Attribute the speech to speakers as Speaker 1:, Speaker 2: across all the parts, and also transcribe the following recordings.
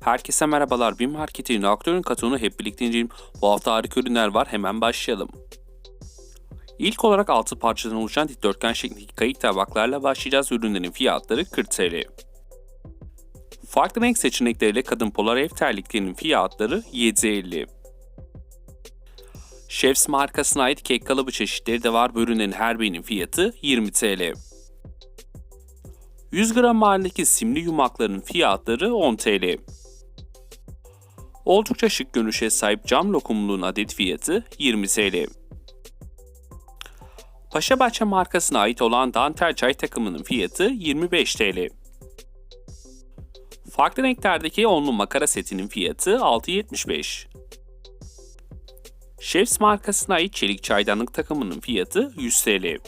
Speaker 1: Herkese merhabalar. Bir marketin aktörün katını hep birlikte inceleyelim. Bu hafta harika ürünler var. Hemen başlayalım. İlk olarak 6 parçadan oluşan dikdörtgen şeklindeki kayık tabaklarla başlayacağız. Ürünlerin fiyatları 40 TL. Farklı renk seçenekleriyle kadın polar ev terliklerinin fiyatları 7.50. Chefs markasına ait kek kalıbı çeşitleri de var. Bu ürünlerin her birinin fiyatı 20 TL. 100 gram halindeki simli yumakların fiyatları 10 TL. Oldukça şık görünüşe sahip cam lokumluğun adet fiyatı 20 TL. Paşabahçe markasına ait olan dantel çay takımının fiyatı 25 TL. Farklı renklerdeki onlu makara setinin fiyatı 6.75. Chefs markasına ait çelik çaydanlık takımının fiyatı 100 TL.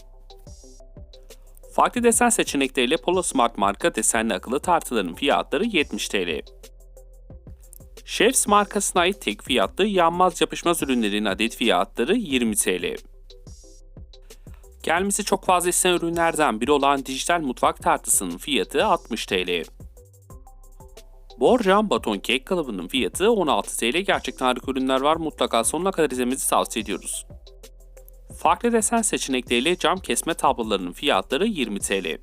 Speaker 1: Farklı desen seçenekleriyle Polo Smart marka desenli akıllı tartıların fiyatları 70 TL. Chefs markasına ait tek fiyatlı yanmaz yapışmaz ürünlerin adet fiyatları 20 TL. Gelmesi çok fazla istenen ürünlerden biri olan dijital mutfak tartısının fiyatı 60 TL. Borcam baton kek kalıbının fiyatı 16 TL. Gerçekten harika ürünler var. Mutlaka sonuna kadar izlemenizi tavsiye ediyoruz. Farklı desen seçenekleriyle cam kesme tablolarının fiyatları 20 TL.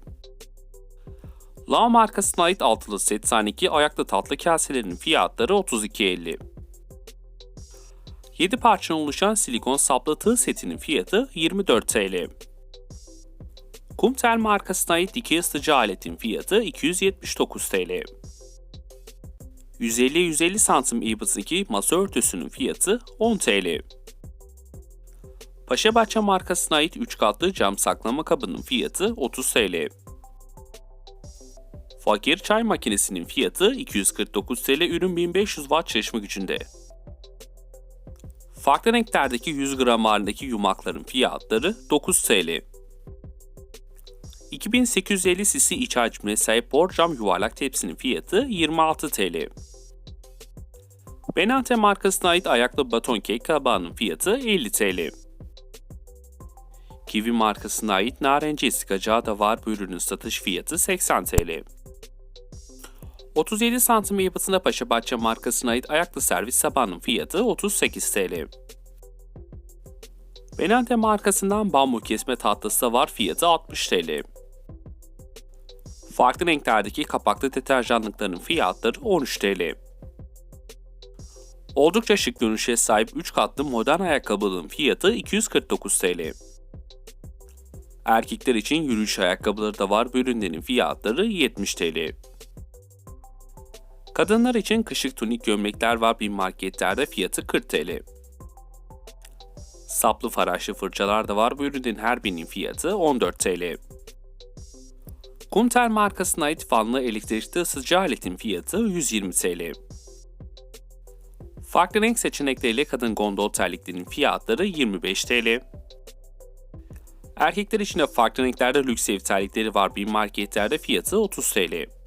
Speaker 1: La markasına ait altılı set sahneki ayaklı tatlı kaselerin fiyatları 32.50. 7 parçadan oluşan silikon saplı tığ setinin fiyatı 24 TL. Kumtel markasına ait dikey ısıtıcı aletin fiyatı 279 TL. 150-150 santim ebatındaki masa örtüsünün fiyatı 10 TL. Paşabahçe markasına ait 3 katlı cam saklama kabının fiyatı 30 TL. Fakir çay makinesinin fiyatı 249 TL, ürün 1500 watt çalışma gücünde. Farklı renklerdeki 100 gram halindeki yumakların fiyatları 9 TL. 2850 cc iç hacmine sahip borcam yuvarlak tepsinin fiyatı 26 TL. Benante markasına ait ayaklı baton kek kabağının fiyatı 50 TL. Kiwi markasına ait narenci sıkacağı da var bu ürünün satış fiyatı 80 TL. 37 santim yapısında Paşabahçe markasına ait ayaklı servis sabahının fiyatı 38 TL. Benante markasından bambu kesme tatlısı da var fiyatı 60 TL. Farklı renklerdeki kapaklı deterjanlıkların fiyatları 13 TL. Oldukça şık görünüşe sahip 3 katlı modern ayakkabının fiyatı 249 TL. Erkekler için yürüyüş ayakkabıları da var bu ürünlerin fiyatları 70 TL. Kadınlar için kışık tunik gömlekler var bir marketlerde fiyatı 40 TL. Saplı faraşlı fırçalar da var bu ürünün her birinin fiyatı 14 TL. Kumtel markasına ait fanlı elektrikli ısıtıcı aletin fiyatı 120 TL. Farklı renk seçenekleriyle kadın gondol terliklerinin fiyatları 25 TL. Erkekler için de farklı renklerde lüks ev terlikleri var bir marketlerde fiyatı 30 TL.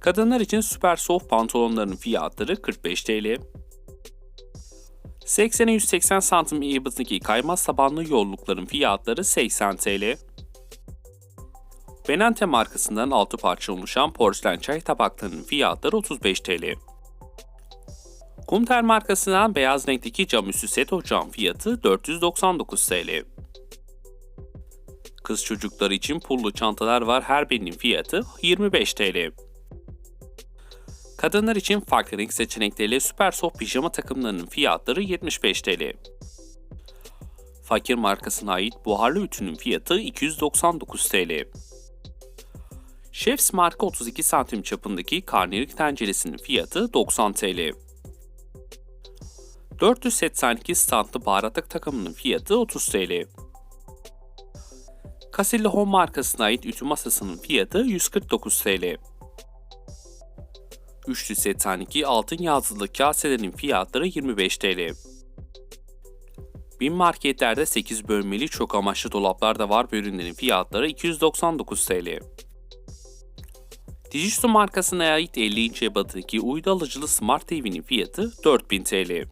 Speaker 1: Kadınlar için süper soft pantolonların fiyatları 45 TL. 80'e 180 santim ebatındaki kaymaz tabanlı yollukların fiyatları 80 TL. Benante markasından 6 parça oluşan porselen çay tabaklarının fiyatları 35 TL. Kumter markasından beyaz renkteki cam üstü set ocağın fiyatı 499 TL. Kız çocukları için pullu çantalar var her birinin fiyatı 25 TL. Kadınlar için farklı renk seçenekleriyle süper soft pijama takımlarının fiyatları 75 TL. Fakir markasına ait buharlı ütünün fiyatı 299 TL. Chefs marka 32 santim çapındaki karnıyarık tenceresinin fiyatı 90 TL. 482 standlı baharatlık takımının fiyatı 30 TL. Casilli Home markasına ait ütü masasının fiyatı 149 TL. Üçlü set taneki altın yazılı kaselerin fiyatları 25 TL. Bin marketlerde 8 bölmeli çok amaçlı dolaplar da var bu ürünlerin fiyatları 299 TL. Digisto markasına ait 50 inç ebatındaki uydu alıcılı Smart TV'nin fiyatı 4000 TL.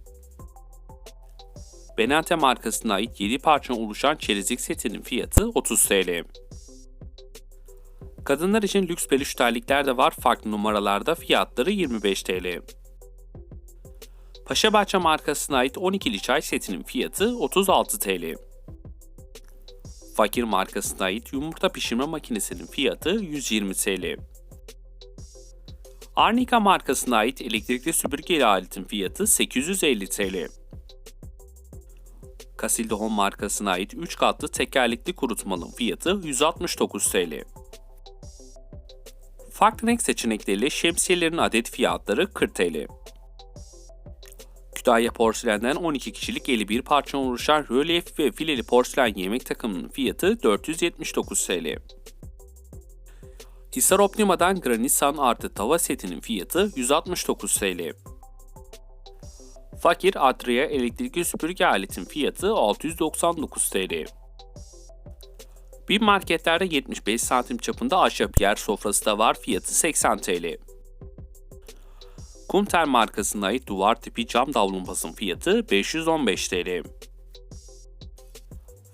Speaker 1: Benante markasına ait 7 parçadan oluşan çerezlik setinin fiyatı 30 TL. Kadınlar için lüks peluş terlikler de var farklı numaralarda fiyatları 25 TL. Paşabahçe markasına ait 12'li çay setinin fiyatı 36 TL. Fakir markasına ait yumurta pişirme makinesinin fiyatı 120 TL. Arnica markasına ait elektrikli süpürge aletin fiyatı 850 TL. Casilda Home markasına ait 3 katlı tekerlekli kurutmanın fiyatı 169 TL. Farklı renk seçenekleriyle şemsiyelerin adet fiyatları 40 TL. Kütahya Porselen'den 12 kişilik 51 parça oluşan rölyef ve fileli porselen yemek takımının fiyatı 479 TL. Hisar Optima'dan Granisan artı tava setinin fiyatı 169 TL. Fakir Atria elektrikli süpürge aletin fiyatı 699 TL. Bir marketlerde 75 santim çapında ahşap yer sofrası da var fiyatı 80 TL. Kumter markasına ait duvar tipi cam davlumbazın fiyatı 515 TL.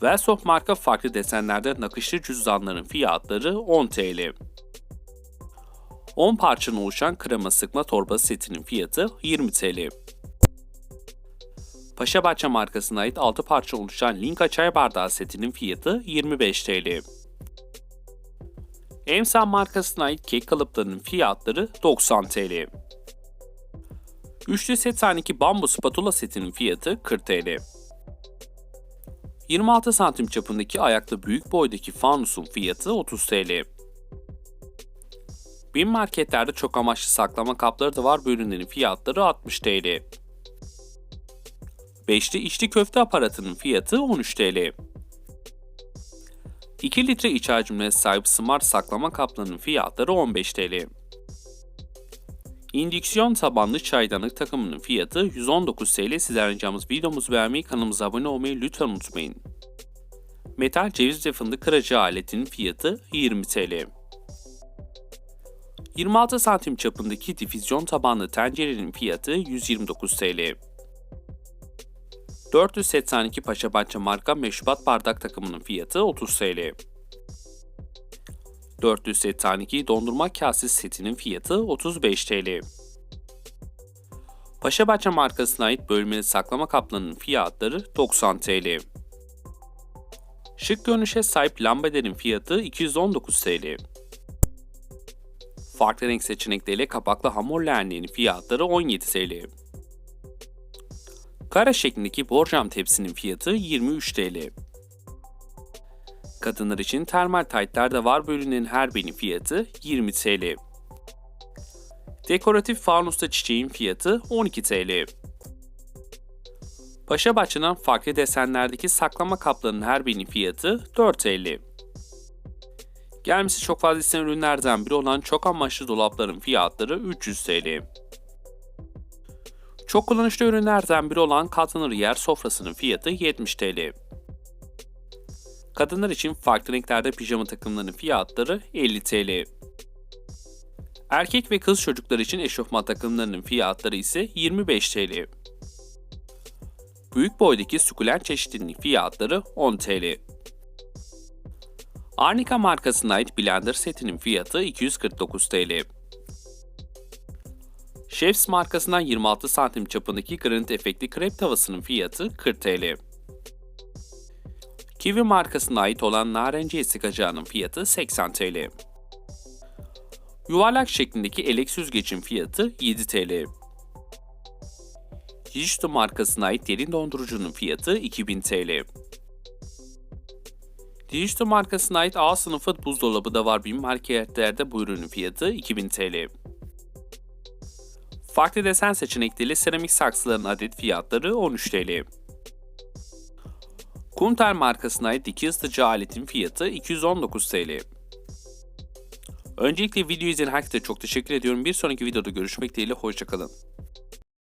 Speaker 1: Velsoft marka farklı desenlerde nakışlı cüzdanların fiyatları 10 TL. 10 parçanın oluşan krema sıkma torba setinin fiyatı 20 TL. Paşabahçe markasına ait 6 parça oluşan Linka çay bardağı setinin fiyatı 25 TL. Emsan markasına ait kek kalıplarının fiyatları 90 TL. Üçlü set taneki bambu spatula setinin fiyatı 40 TL. 26 santim çapındaki ayaklı büyük boydaki fanusun fiyatı 30 TL. Bin marketlerde çok amaçlı saklama kapları da var bu ürünlerin fiyatları 60 TL. Beşli içli köfte aparatının fiyatı 13 TL. 2 litre iç hacmine sahip smart saklama kaplarının fiyatları 15 TL. İndüksiyon tabanlı çaydanlık takımının fiyatı 119 TL. Sizden ricamız videomuzu beğenmeyi, kanalımıza abone olmayı lütfen unutmayın. Metal ceviz ve fındık kırıcı aletin fiyatı 20 TL. 26 santim çapındaki difüzyon tabanlı tencerenin fiyatı 129 TL. 482 Paşabahçe marka meşrubat bardak takımının fiyatı 30 TL. 482 dondurma kasesi setinin fiyatı 35 TL. Paşabahçe markasına ait bölmeli saklama kaplarının fiyatları 90 TL. Şık görünüşe sahip lambaderin fiyatı 219 TL. Farklı renk seçenekleriyle kapaklı hamur leğenlerinin fiyatları 17 TL. Kara şeklindeki borcam tepsinin fiyatı 23 TL. Kadınlar için termal taytlar da var ürünlerin her birinin fiyatı 20 TL. Dekoratif fanusta çiçeğin fiyatı 12 TL. Paşabahçe'den farklı desenlerdeki saklama kaplarının her birinin fiyatı 4 TL. Gelmesi çok fazla istenen ürünlerden biri olan çok amaçlı dolapların fiyatları 300 TL. Çok kullanışlı ürünlerden biri olan katlanır yer sofrasının fiyatı 70 TL. Kadınlar için farklı renklerde pijama takımlarının fiyatları 50 TL. Erkek ve kız çocuklar için eşofman takımlarının fiyatları ise 25 TL. Büyük boydaki sukulent çeşitinin fiyatları 10 TL. Arnica markasına ait blender setinin fiyatı 249 TL. Chefs markasından 26 santim çapındaki granit efektli krep tavasının fiyatı 40 TL. Kiwi markasına ait olan narenciye sıkacağının fiyatı 80 TL. Yuvarlak şeklindeki elek süzgecin fiyatı 7 TL. Dijito markasına ait derin dondurucunun fiyatı 2000 TL. Dijito markasına ait A sınıfı buzdolabı da var bir marketlerde bu ürünün fiyatı 2000 TL. Farklı desen seçenekleriyle seramik saksıların adet fiyatları 13 TL. Kunter markasına ait diki ısıtıcı aletin fiyatı 219 TL. Öncelikle video izleyen herkese çok teşekkür ediyorum. Bir sonraki videoda görüşmek dileğiyle hoşçakalın.